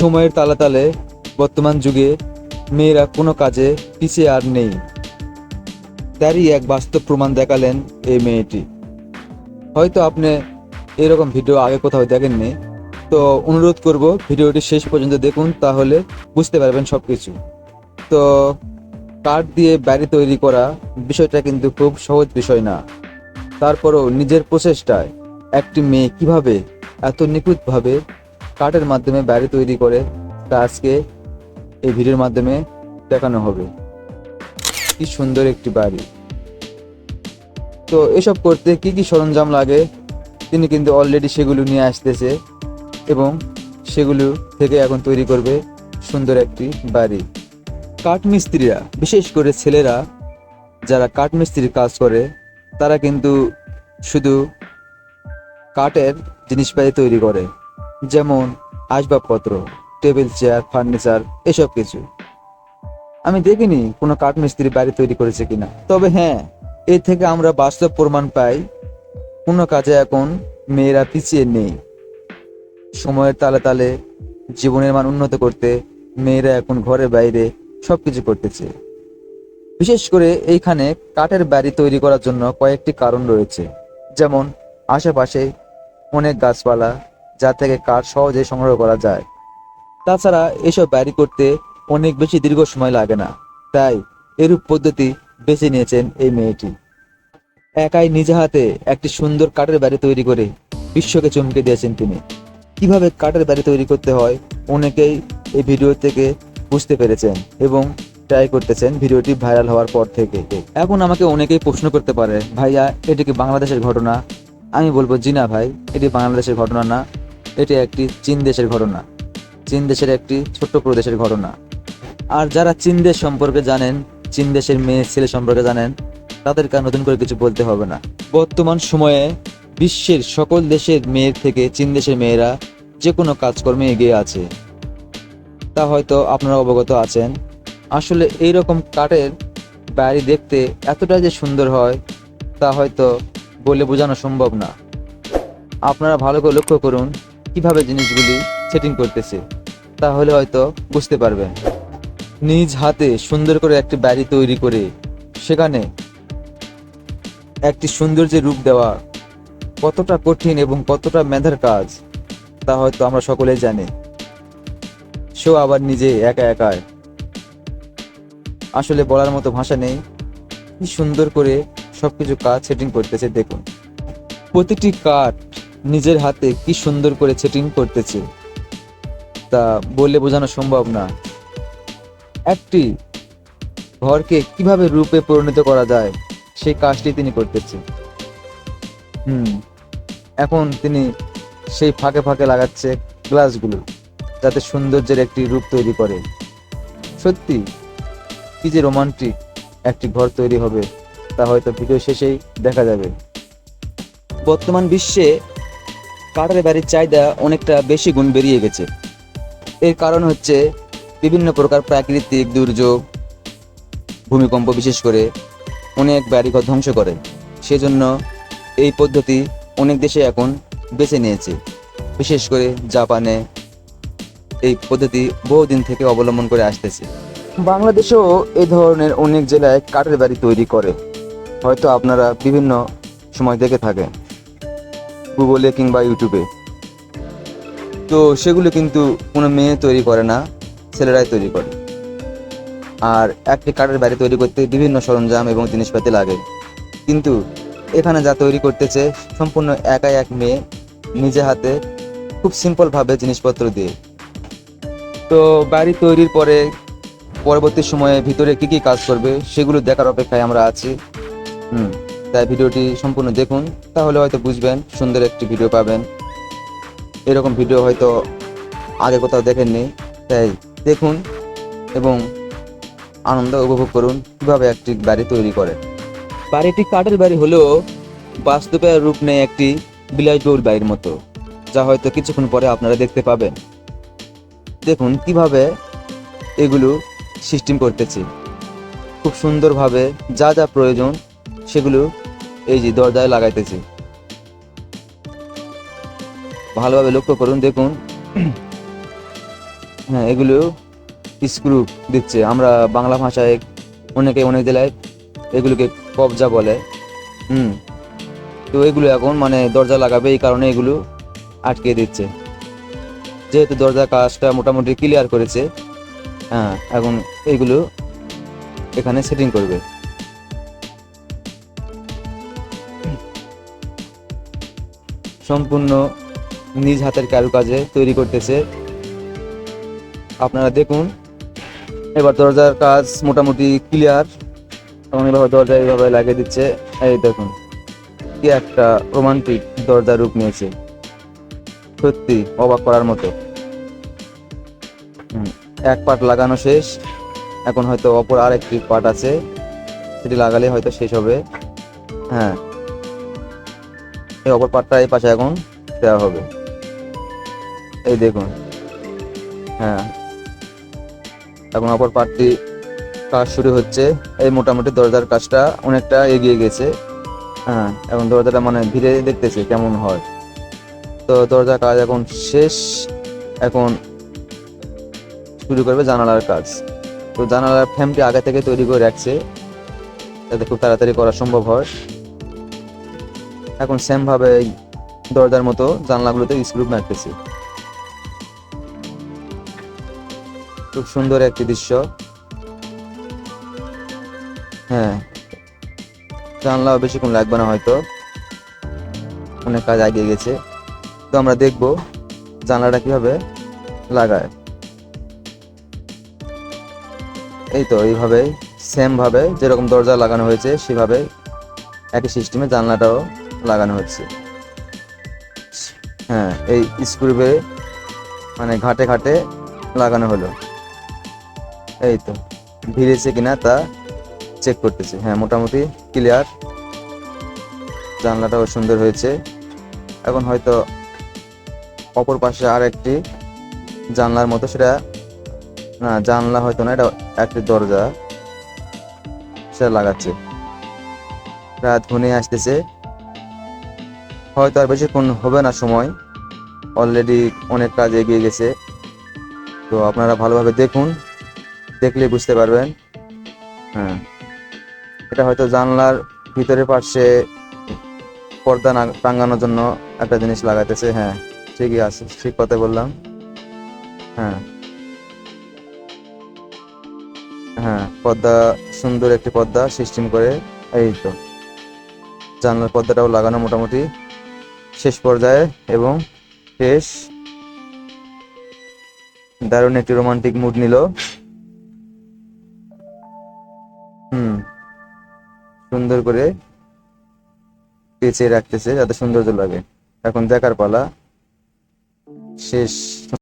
সময়ের তালে তালে বর্তমান যুগে মেয়েরা কোনো কাজে পিছিয়ে আর নেই। তারই এক বাস্তব প্রমাণ দেখালেন এই মেয়েটি। হয়তো আপনি এরকম ভিডিও আগে কোথাও দেখেননি, তো অনুরোধ করব ভিডিওটি শেষ পর্যন্ত দেখুন, তাহলে বুঝতে পারবেন সব কিছু তো কাঠ দিয়ে বাড়ি তৈরি করা বিষয়টা কিন্তু খুব সহজ বিষয় না। তারপরও নিজের প্রচেষ্টায় একটি মেয়ে কীভাবে এত নিখুঁতভাবে কাঠের মাধ্যমে বাড়ি তৈরি করে তা আজকে এই ভিডিওর মাধ্যমে দেখানো হবে। কি সুন্দর একটি বাড়ি তো এসব করতে কি কি সরঞ্জাম লাগে, তিনি কিন্তু অলরেডি সেগুলো নিয়ে আসতেছে এবং সেগুলো থেকে এখন তৈরি করবে সুন্দর একটি বাড়ি কাঠমিস্ত্রিরা বিশেষ করে ছেলেরা, যারা কাঠমিস্ত্রির কাজ করে, তারা কিন্তু শুধু কাঠের জিনিসপাতি তৈরি করে। যেমন আসবাবপত্র, টেবিল, চেয়ার, ফার্নিচার, এসব কিছু। আমি দেখিনি কোনো কাঠমিস্ত্রি বাড়ি তৈরি করেছে কিনা। তবে হ্যাঁ এ থেকে আমরা বাস্তব প্রমাণ পাই, কোনো কাজে এখন মেয়েরা পিছিয়ে নেই। সময়ের তালে তালে, জীবনের মান উন্নত করতে মেয়েরা এখন ঘরে বাইরে সব কিছু করতেছে। বিশেষ করে এইখানে কাঠের বাড়ি তৈরি করার জন্য কয়েকটি কারণ রয়েছে। যেমন, আশেপাশে অনেক গাছপালা যা থেকে কাঠ সহজে সংগ্রহ করা যায়। তাছাড়া এসব বাড়ি করতে অনেক বেশি দীর্ঘ সময় লাগে না। তাই এরূপ পদ্ধতি বেছে নিয়েছেন এই মেয়েটি। একাই নিজে হাতে একটি সুন্দর কাঠের বাড়ি তৈরি করে বিশ্বকে চমকে দিয়েছেন তিনি। কীভাবে কাঠের বাড়ি তৈরি করতে হয়, অনেকেই এই ভিডিও থেকে বুঝতে পেরেছেন এবং ট্রাই করতেছেন ভিডিওটি ভাইরাল হওয়ার পর থেকে। এখন আমাকে অনেকেই প্রশ্ন করতে পারে, ভাইয়া, এটি কি বাংলাদেশের ঘটনা? আমি বলব, জি না ভাই, এটি বাংলাদেশের ঘটনা না। এটি একটি চীন দেশের ঘটনা। চীন দেশের একটি ছোট্ট প্রদেশের ঘটনা। আর যারা চীন দেশ সম্পর্কে জানেন, চীন দেশের মেয়ে ছেলে সম্পর্কে জানেন, তাদেরকে নতুন করে কিছু বলতে হবে না। বর্তমান সময়ে বিশ্বের সকল দেশের মেয়ের থেকে চীন দেশের মেয়েরা যে কোনো কাজকর্মে এগিয়ে আছে। তা হয়তো আপনারা অবগত আছেন। আসলে এই রকম কাঠের বাড়ি দেখতে এতটাই যে সুন্দর হয়, তা হয়তো বলে বোঝানো সম্ভব না। আপনারা ভালো করে লক্ষ্য করুন কীভাবে জিনিসগুলি সেটিং করতেছে, তাহলে হয়তো বুঝতে পারবেন। নিজ হাতে সুন্দর করে একটি বাড়ি তৈরি করে, সেখানে একটি সৌন্দর্যের রূপ দেওয়া কতটা কঠিন এবং কতটা মেধার কাজ, তা হয়তো আমরা সকলেই জানি। সেও আবার নিজে একা একায় আসলে বলার মতো ভাষা নেই। কি সুন্দর করে সবকিছু কাজ সেটিং করতেছে, দেখুন। প্রতিটি কাঠ নিজের হাতে কি সুন্দর করে সেটিং করতেছে। তা বলে বোঝানো সম্ভব না। একটি ঘরকে কীভাবে রূপে পরিণত করা যায়, সেই কাজটি তিনি করতেছে। হুম, এখন তিনি সেই ফাঁকে ফাঁকে লাগাচ্ছে গ্লাসগুলো, যাতে সৌন্দর্যের একটি রূপ তৈরি করে। সত্যি, কি যে রোমান্টিক একটি ঘর তৈরি হবে, তা হয়তো ভিডিও শেষেই দেখা যাবে। বর্তমান বিশ্বে কাঠের বাড়ির চাহিদা অনেকটা বেশি গুণ বেরিয়ে গেছে। এর কারণ হচ্ছে বিভিন্ন প্রকার প্রাকৃতিক দুর্যোগ, ভূমিকম্প বিশেষ করে অনেক বাড়িঘর ধ্বংস করে। সেজন্য এই পদ্ধতি অনেক দেশে এখন বেছে নিয়েছে। বিশেষ করে জাপানে এই পদ্ধতি বহুদিন থেকে অবলম্বন করে আসতেছে। বাংলাদেশেও এই ধরনের অনেক জেলায় কাঠের বাড়ি তৈরি করে। হয়তো আপনারা বিভিন্ন সময় দেখে থাকেন। গুগলে কিংবা ইউটিউবে তো সেগুলো কিন্তু কোনো মেয়ে তৈরি করে না, ছেলেরাই তৈরি করে। আর একটি কাঠের বাড়ি তৈরি করতে বিভিন্ন সরঞ্জাম এবং জিনিসপাতি লাগে। কিন্তু এখানে যা তৈরি করতেছে, সম্পূর্ণ একাই এক মেয়ে, নিজে হাতে খুব সিম্পলভাবে জিনিসপত্র দিয়ে। তো বাড়ি তৈরির পরে, পরবর্তী সময়ে ভিতরে কি কি কাজ করবে, সেগুলো দেখার অপেক্ষায় আমরা আছি। হুম। তাই ভিডিওটি সম্পূর্ণ দেখুন, তাহলে হয়তো বুঝবেন, সুন্দর একটি ভিডিও পাবেন। এরকম ভিডিও হয়তো আগে কোথাও দেখেননি, তাই দেখুন এবং আনন্দ উপভোগ করুন, কীভাবে একটি বাড়ি তৈরি করে। বাড়িটি কাঠের বাড়ি হলেও বাস্তবে রূপ নেয় একটি বিলাসবহুল বাড়ির মতো, যা হয়তো কিছুক্ষণ পরে আপনারা দেখতে পাবেন। দেখুন কীভাবে এগুলো সিস্টেম করতেছি। খুব সুন্দরভাবে যা যা প্রয়োজন সেগুলো এই যে দরজায় লাগাইতেছি। ভালোভাবে লক্ষ্য করুন, দেখুন। হ্যাঁ এগুলো স্ক্রু দিচ্ছে। আমরা বাংলা ভাষায় অনেকে অনেক জেলায় এগুলোকে কবজা বলে। হুম। তো এগুলো এখন মানে দরজা লাগাবে, এই কারণে এগুলো আটকে দিচ্ছে। যেহেতু দরজার কাজটা মোটামুটি ক্লিয়ার করেছে হ্যাঁ এখন এইগুলো এখানে সেটিং করবে। সম্পূর্ণ নিজ হাতের কারুকাজে তৈরি করতেছে। আপনারা দেখুন, এবার দরজার কাজ মোটামুটি ক্লিয়ার এবং এভাবে দরজা এইভাবে লাগিয়ে দিচ্ছে। এই দেখুন, কি একটা রোমান্টিক দরজা রূপ নিয়েছে। সত্যি অবাক করার মতো। এক পার্ট লাগানো শেষ। এখন হয়তো অপর আরেকটি পার্ট আছে। সেটি লাগালে হয়তো শেষ হবে। হ্যাঁ এই অপর পার্টটা এই পাশে এখন দেওয়া হবে। এই দেখুন। হ্যাঁ। এখন অপর পার্টটি কাজ শুরু হচ্ছে। এই মোটামুটি দরজার কাজটা অনেকটা এগিয়ে গেছে। হ্যাঁ এখন দরজাটা মানে ধীরে দেখতেছে কেমন হয়। তো দরজার কাজ এখন শেষ। এখন শুরু করবে জানালার কাজ। তো জানালার ফ্রেমটি আগে থেকে তৈরি করে রাখছে। যাতে খুব তাড়াতাড়ি করা সম্ভব হয়। এখন সেম ভাবে এই দরজার মতো জানলাগুলোতে স্ক্রু মারতেছে। খুব সুন্দর একটি দৃশ্য। হ্যাঁ জানলা বেশিক্ষণ লাগবে না হয়তো। অনেক কাজ এগিয়ে গেছে। তো আমরা দেখব জানলাটা কীভাবে লাগায়। এই তো এইভাবে সেম ভাবে যেরকম দরজা লাগানো হয়েছে, সেভাবে একই সিস্টেমে জানলাটাও লাগানো হচ্ছে। হ্যাঁ এই স্ক্রুবে মানে ঘাটে ঘাটে লাগানো হলো। এই তো, ভিড়েছে কিনা তা চেক করতেছে। হ্যাঁ মোটামুটি ক্লিয়ার জানলাটাও সুন্দর হয়েছে। এখন হয়তো অপর পাশে আর একটি জানলার মতো সেটা, না, জানলা হয়তো না, এটা একটি দরজা সেটা লাগাচ্ছে। রাত ঘনিয়ে আসতেছে। হয়তো আর বেশিক্ষণ হবে না সময়। অলরেডি অনেক কাজ এগিয়ে গেছে। তো আপনারা ভালোভাবে দেখুন, দেখলে বুঝতে পারবেন। হ্যাঁ। এটা হয়তো জানলার ভিতরে পাশে পর্দা টাঙ্গানোর জন্য একটা জিনিস লাগাইতেছে। হ্যাঁ ঠিকই আছে, ঠিক কথা বললাম। হ্যাঁ। হ্যাঁ পর্দা, সুন্দর একটি পর্দা সিস্টেম করে। এই তো। জানলার পর্দাটাও লাগানো মোটামুটি। শেষ পর্যায়ে এবং শেষ। দারুণ একটি রোমান্টিক মুড নিল। হুম। সুন্দর করে পেঁচিয়ে রাখতেছে যাতে সৌন্দর্য লাগে। এখন দেখার পালা। শেষ।